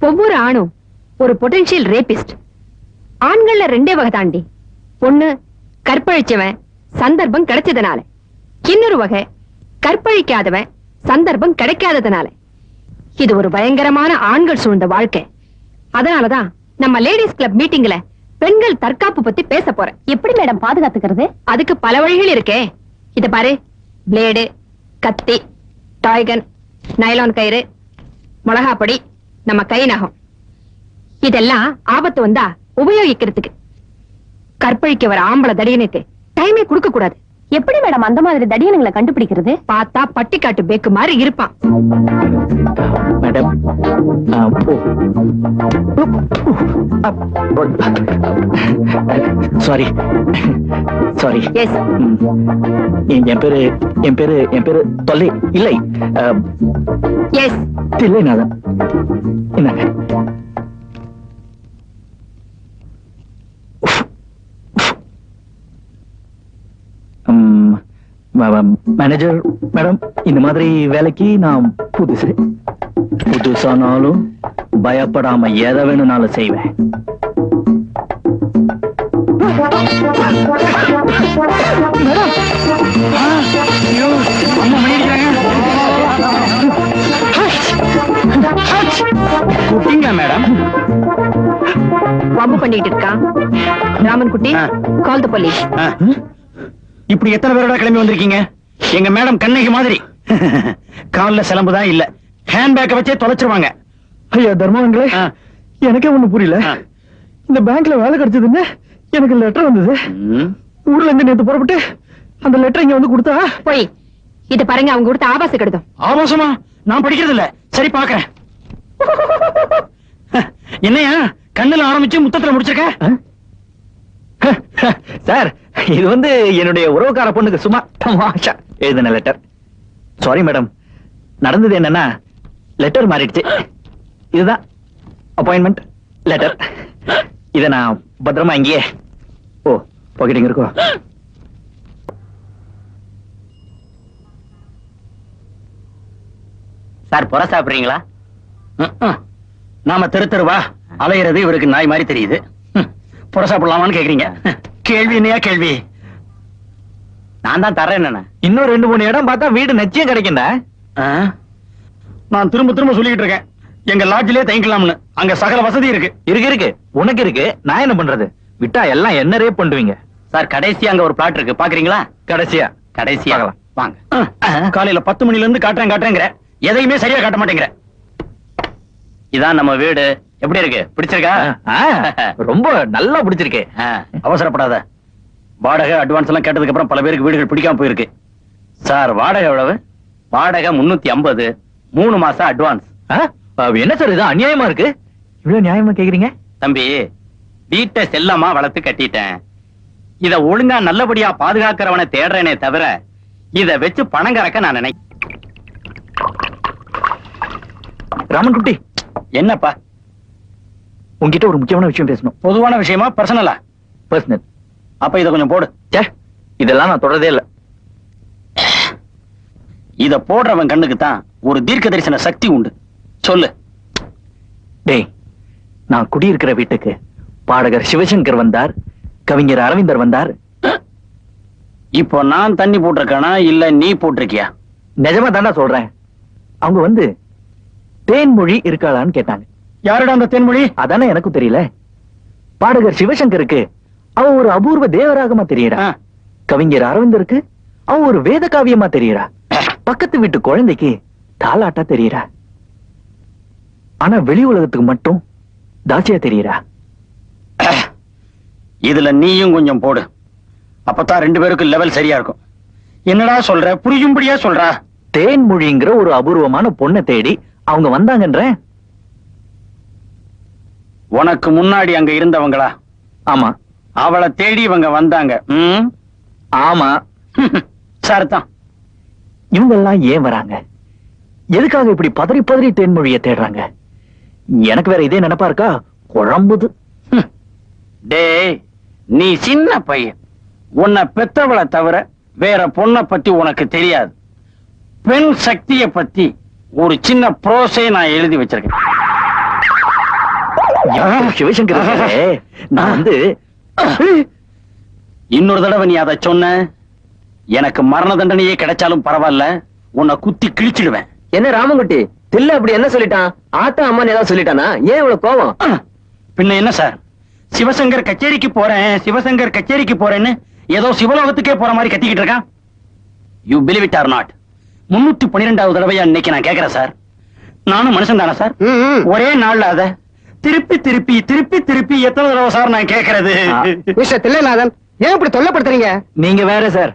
ஒவ்வொரு ஆணும் ஒரு பொட்டன்ஷியல் ரேபிஸ்ட் ஆண்கள்ல ரெண்டே வகை தாண்டி. ஒண்ணு கற்பழிச்சவன் சந்தர்ப்பம் கிடைச்சதுனால. இன்னொரு வகை கற்பழிக்காதவன் சந்தர்ப்பம் கிடைக்காததுனால. இது ஒரு பயங்கரமான ஆண்கள் சூழ்ந்த வாழ்க்கை. அதனாலதான் நம்ம லேடிஸ் கிளப் மீட்டிங்ல பெண்கள் தற்காப்பு பத்தி பேச போறேன். எப்படி மேடம் பாதுகாத்துக்கிறது? அதுக்கு பல வழிகள் இருக்கே. இத பாரு. பிளேடு கத்தி டாய்கன் நைலான் கயிறு மிளகாப்பொடி நம்ம கை நகம் இதெல்லாம் ஆபத்து வந்தா உபயோகிக்கிறதுக்கு. கற்பழிக்க வர ஆம்பளை தடியனுக்கு டைமே கொடுக்க கூடாது. எப்படி மேடம் அந்த மாதிரி தடியனுங்களை கண்டுபிடிக்கிறது? பார்த்தா பட்டிக்காட்டு பேக்கு மாதிரி இருப்பான் மேடம் சாரி சாரி எஸ் என் பேரு என் பேரு என் பேரு தொல்லை இல்லை. எஸ் தில்லைநாதன். என்னங்க மேனேஜர் மேடம் இந்த மாதிரி வேலைக்கு நான் புதுசு. புதுசானாலும் பயப்படாம எதை வேணும்னாலும் செய்வேன். குட்டிங்களா மேடம் வம்பு பண்ணிட்டு இருக்கான் ராமன் குட்டி. கால் த போலீஸ் இப்படி எத்தனை பேரோட கிளம்பி வந்திருக்கீங்க? எங்க மேடம் கண்ணகி மாதிரி. கால்ல சிலம்புதான் இல்ல. ஹேண்ட்பேக்கை வச்சே தொலைச்சிருவாங்க. ஐயா தர்மங்களே ஆ. எனக்கே ஒண்ணு புரியல. இந்த பேங்க்ல வேலை கிடைச்சதுன்னு எனக்கு லெட்டர் வந்தது. ஊர்ல இருந்து நேத்து புறப்பட்டு அந்த லெட்டர் இங்க வந்து கொடுத்தா? போய் இது பாருங்க அவங்க கொடுத்த ஆபாச கடிதம். ஆபாசமா? நான் படிக்கிறது இல்ல சரி பாக்குறேன். என்னையா கண்ணுல ஆரம்பிச்சு முத்தத்துல முடிச்சிருக்க? சார் இது வந்து என்னுடைய உறவுக்கார பொண்ணுக்கு சும்மா தமாஷா எழுதின லெட்டர் சாரி மேடம் நடந்தது என்னன்னா லெட்டர் மாறிடுச்சு. இதுதான் அப்பாயின்மெண்ட் லெட்டர் இதை நான் பத்திரமா இங்கேயே ஓ பாக்கெட் இருக்கோ? சார் புற சாப்பிடுறீங்களா? நாம தெரு தெருவா அலையிறது இவருக்கு நாய் மாதிரி தெரியுது. ம், புற சாப்பிடலாமான்னு கேக்குறீங்க. கேள்வி என்னையா கேள்வி? நான் தான் தரேன் என்ன இன்னும் ரெண்டு மூணு இடம் பார்த்தா வீடு நிச்சயம் கிடைக்கும்டா. நான் திரும்ப திரும்ப சொல்லிக்கிட்டு இருக்கேன். எங்க லாட்ஜிலே தங்கிக்கலாம்னு அங்க சகல வசதி இருக்கு. இருக்கு இருக்கு. உனக்கு இருக்கு. நான் என்ன பண்றது? விட்டா எல்லாம் என்ன ரேப் பண்ணுவீங்க? சார் கடைசி அங்க ஒரு பிளாட் இருக்கு. பாக்குறீங்களா? கடைசியா? கடைசியா. பார்க்கலாம். வாங்க. காலையில பத்து மணில இருந்து காட்டுறேன் காட்டுறேங்கிற. எதையுமே சரியா காட்ட மாட்டேங்கிற. இதான் நம்ம வீடு. எப்படி இருக்கு? பிடிச்சிருக்கா? ரொம்ப நல்லா பிடிச்சிருக்கே. அவசரப்படாத. வாடகை அட்வான்ஸ் எல்லாம் கேட்டதுக்கு அப்புறம் பல பேருக்கு வீடுகள் பிடிக்காம போயிருக்கு. சார் வாடகை எவ்வளவு? வாடகை முன்னூத்தி ஐம்பது. மூணு மாசம் அட்வான்ஸ் என்ன சார் இது? அநியாயமா இருக்கு? இவ்வளவு நியாயமா கேக்குறீங்க? தம்பி வீட்டை செல்லமா வளர்த்து கட்டிட்டேன். இத ஒழுங்கா நல்லபடியா பாதுகாக்கிறவனை தேடுறேனே தவிர இத வச்சு பணம் கறக்க நான் நினை ராமன் குட்டி என்னப்பா? உன்கிட்ட ஒரு முக்கியமான விஷயம் பேசணும். பொதுவான விஷயமா பர்சனலா பர்சனல் அப்ப இத கொஞ்சம் போடு. இதெல்லாம் நான் தொடரதே இல்ல. இத போடுறவன் கண்ணுக்கு தான் ஒரு தீர்க்க தரிசன சக்தி உண்டு. சொல்லு. டேய் நான் குடியிருக்கிற வீட்டுக்கு பாடகர் சிவசங்கர் வந்தார் கவிஞர் அரவிந்தர் வந்தார். இப்போ நான் தண்ணி போட்டிருக்கேனா இல்ல நீ போட்டிருக்கியா? நிஜமா தாண்டா சொல்றேன். அவங்க வந்து தேன்மொழி இருக்காளான்னு கேட்டாங்க. யாருடா அந்த தென்மொழி? அதானே எனக்கும் தெரியல. பாடகர் சிவசங்கருக்கு அவ ஒரு அபூர்வ தேவராகமா தெரியறா. கவிஞர் அரவிந்தருக்கு அவ ஒரு வேத காவியமா தெரியறா. பக்கத்து வீட்டு குழந்தைக்கு தாலாட்டா தெரியறா. ஆனா வெளி உலகத்துக்கு மட்டும் தாசியா தெரியறா. இதுல நீயும் கொஞ்சம் போடு. அப்பதான் ரெண்டு பேருக்கும் லெவல் சரியா இருக்கும். என்னடா சொல்ற? புரியும்படியா சொல்றா? தேன்மொழிங்கிற ஒரு அபூர்வமான பொண்ணை தேடி அவங்க வந்தாங்கன்ற? உனக்கு முன்னாடி அங்க இருந்தவங்களா? ஆமா. அவளை தேடி இவங்க வந்தாங்க. ஆமா. சரிதான். இவங்க எல்லாம் ஏன் வராங்க? எதுக்காக இப்படி பதறி பதறி தேன்மொழியை தேடுறாங்க? எனக்கு வேற இதே நினைப்பா இருக்கா? குழம்புது. டேய் நீ சின்ன பையன். உன்னை பெத்தவளை தவிர வேற பொண்ணை பத்தி உனக்கு தெரியாது. பெண் சக்தியை பத்தி ஒரு சின்ன ப்ரோஸே நான் எழுதி வச்சிருக்கேன். சிவசங்கர் நான் வந்து இன்னொரு தடவை நீ அதை சொன்ன எனக்கு மரண தண்டனையே கிடைச்சாலும் பரவாயில்ல உன்னை குத்தி கிழிச்சிடுவேன். என்ன ராமங்குட்டி தில்ல அப்படி என்ன சொல்லிட்டான்? ஆத்தா அம்மான்னு ஏதாவது சொல்லிட்டானா? ஏன் இவ்வளவு கோவம்? பின்ன என்ன சார்? சிவசங்கர் கச்சேரிக்கு போறேன் சிவசங்கர் கச்சேரிக்கு போறேன்னு ஏதோ சிவலோகத்துக்கே போற மாதிரி கத்திக்கிட்டு இருக்கான் you believe it or not முன்னூத்தி பன்னிரெண்டாவது தடவையா இன்னைக்கு நான் கேக்குறேன் சார். நானும் மனுஷன் தானே சார்? ஒரே நாள்ல அத திருப்பி திருப்பி திருப்பி திருப்பி எத்தனை தடவை சார் நான் கேக்குறது? ஆ. மிஸ்டர் தில்லைநாதன் ஏன் இப்படி தொல்லப்படுத்துறீங்க? நீங்க வேற சார்.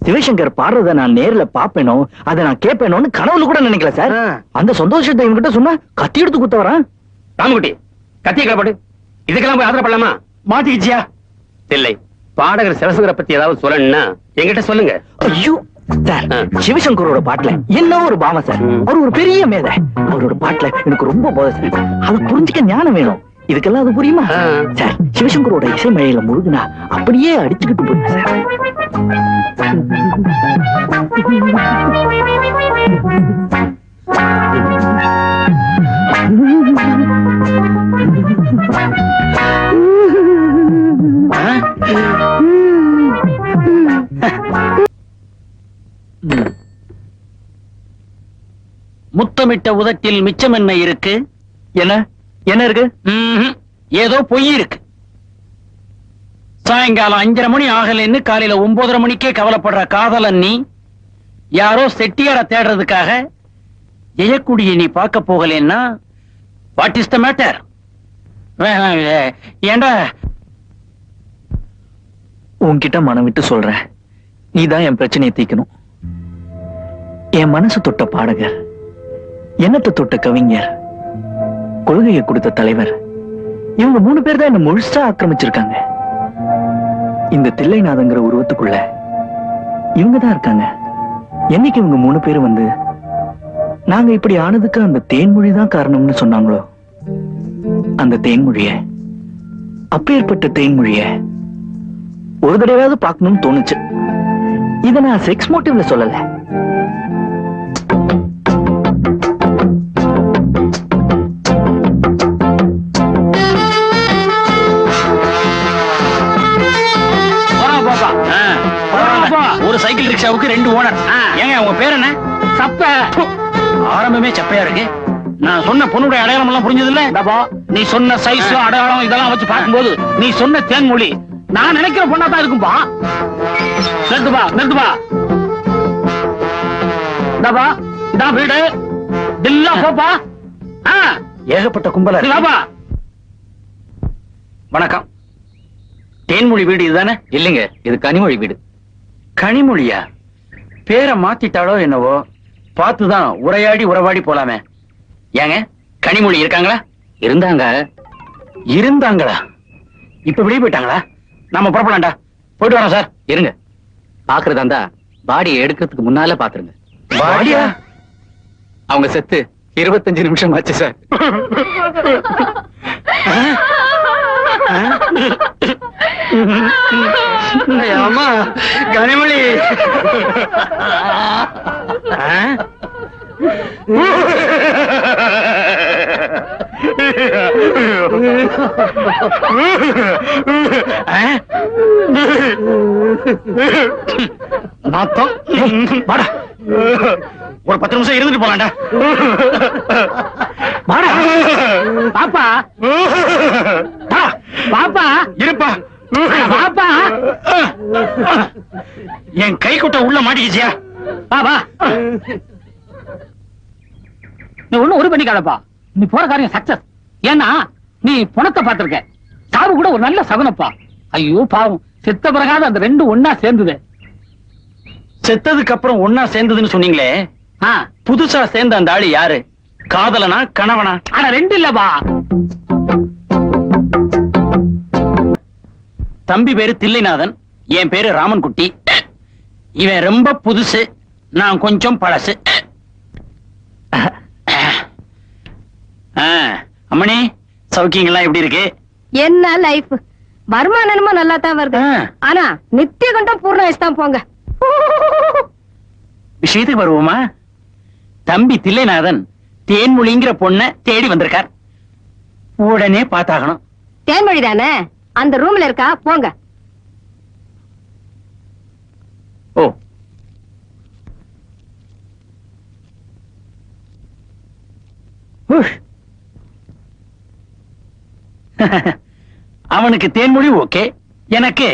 சிவசங்கர் பாடுறத நான் நேர்ல பாப்பேனோ அதை நான் கேட்பேனோன்னு கனவுல கூட நினைக்கல சார். அந்த சந்தோஷத்தை இவன்கிட்ட சொன்னா கத்தி எடுத்து குத்த வரான். ராமகுட்டி கத்திய கிளப்பாடு இதுக்கெல்லாம் போய் ஆதரப்படலாமா மாட்டிக்கிச்சியா? இல்லை. பாடகர் சிவசங்கரை பத்தி ஏதாவது சொல்லணும்னா என்கிட்ட சொல்லுங்க. ஐயோ சார். சிவசங்கரோட பாட்டுல என்ன ஒரு பாவம் சார். அவர் ஒரு பெரிய மேதை அவரோட பாட்டுல எனக்கு ரொம்ப போதை சார் அதை புரிஞ்சுக்க ஞானம் வேணும் இதுக்கெல்லாம் அது புரியுமா. சார் சிவசங்கரோட இசை மழையில முழுகுனா அப்படியே அடிச்சுக்கிட்டு போயிடும் சார் முத்தமிட்ட உதட்டில் மிச்சம் என்ன இருக்கு? என்ன? என்ன இருக்கு? ஏதோ பொய் இருக்கு. சாயங்காலம் அஞ்சரை மணி ஆகலன்னு காலையில ஒன்பதரை மணிக்கே கவலைப்படுற காதலன் நீ யாரோ செட்டியார தேடுறதுக்காக ஜெயக்குடியை நீ பார்க்க போகலன்னா வாட் இஸ் த மேட்டர் ஏண்டா? உன்கிட்ட மனம் விட்டு சொல்றேன். நீதான் என் பிரச்சனையை தீக்கணும் என் மனசு தொட்ட பாடகர். என்னத்தை தொட்ட கவிஞர்? கொள்கையை கொடுத்த தலைவர். இவங்க மூணு பேர் தான் என்ன முழுசா ஆக்கிரமிச்சிருக்காங்க. இந்த தில்லைநாதங்கிற உருவத்துக்குள்ள இவங்க தான் இருக்காங்க. என்னைக்கு இவங்க மூணு பேரும் வந்து நாங்க இப்படி ஆனதுக்கு அந்த தேன்மொழி தான் காரணம்னு சொன்னாங்களோ? அந்த தேன்மொழிய அப்பேற்பட்ட தேன்மொழிய ஒரு தடவையாவது பார்க்கணும்னு தோணுச்சு. இத நான் செக்ஸ் மோட்டிவ்ல சொல்லல. சப்பையா இருக்கு? நான் சொன்ன பொண்ணுடைய அடையாளம் எல்லாம் புரிஞ்சது இல்ல நீ சொன்ன சைஸ் அடையாளம் இதெல்லாம் வச்சு பார்க்கும்போது நீ சொன்ன தேன்மொழி. நான் நினைக்கிற பொண்ணா தான் இருக்கும்பா. நிறுத்துப்பா நிறுத்துப்பா இந்தாப்பா இதான் வீடு. தில்லா போப்பா. ஏகப்பட்ட கும்பல இந்தாப்பா வணக்கம். தேன்மொழி வீடு இதுதானே? இல்லைங்க இது கனிமொழி வீடு. கனிமொழியா? பேரை மாத்திட்டாளோ என்னவோ? பார்த்துதான் உரையாடி உறவாடி போலாமே. ஏங்க கனிமொழி இருக்காங்களா? இருந்தாங்க. இருந்தாங்களா? இப்ப வெளியே போயிட்டாங்களா? நாம புறப்படலாம்டா. போயிட்டு வரோம் சார். இருங்க. பாக்குறதா இருந்தா பாடியை எடுக்கிறதுக்கு முன்னால பாத்துருங்க. பாடியா? அவங்க செத்து இருபத்தஞ்சு நிமிஷம் ஆச்சு சார். அம்மா கனிமொழி நாத்தம் வாடா ஒரு பத்து நிமிஷம் இருந்துட்டு போலாம்டா வாடா பாப்பா வா, பாப்பா இருப்பா. பாப்பா என் கை குட்ட உள்ள மாட்டிக்கிச்சியா? வா நீ ஒண்ணும் ஒரு பண்ணிக்காதப்பா. நீ போற காரியம் சக்சஸ் ஏன்னா நீ பணத்தை பார்த்திருக்க. சாவு கூட ஒரு நல்ல சகுனப்பா. ஐயோ பாவம். செத்த பிறகாத அந்த ரெண்டு ஒன்னா சேர்ந்தது. செத்ததுக்கு அப்புறம் ஒன்னா சேர்ந்ததுன்னு சொன்னீங்களே. புதுசா சேர்ந்த அந்த ஆளு யாரு? காதலனா கணவனா? ஆனா ரெண்டு இல்லப்பா. தம்பி பேரு தில்லைநாதன் என் பேரு ராமன்குட்டி. இவன் ரொம்ப புதுசு நான் கொஞ்சம் பழசு. அம்மணி சௌக்கியங்கள்லாம் எப்படி இருக்கு? என்ன லைஃப் வருமானமும் நல்லா தான் வருது. ஆனா நித்திய கண்டம் பூர்ண வயசு தான் போங்க. விஷயத்துக்கு வருவோமா? தம்பி தில்லைநாதன் தேன்மொழிங்கிற பொண்ண தேடி வந்திருக்கார். உடனே பார்த்தாகணும். தேன்மொழி தானே அந்த ரூம்ல இருக்கா? போங்க. ஓ. அவனுக்கு தேன்மொழி ஓகே. எனக்கு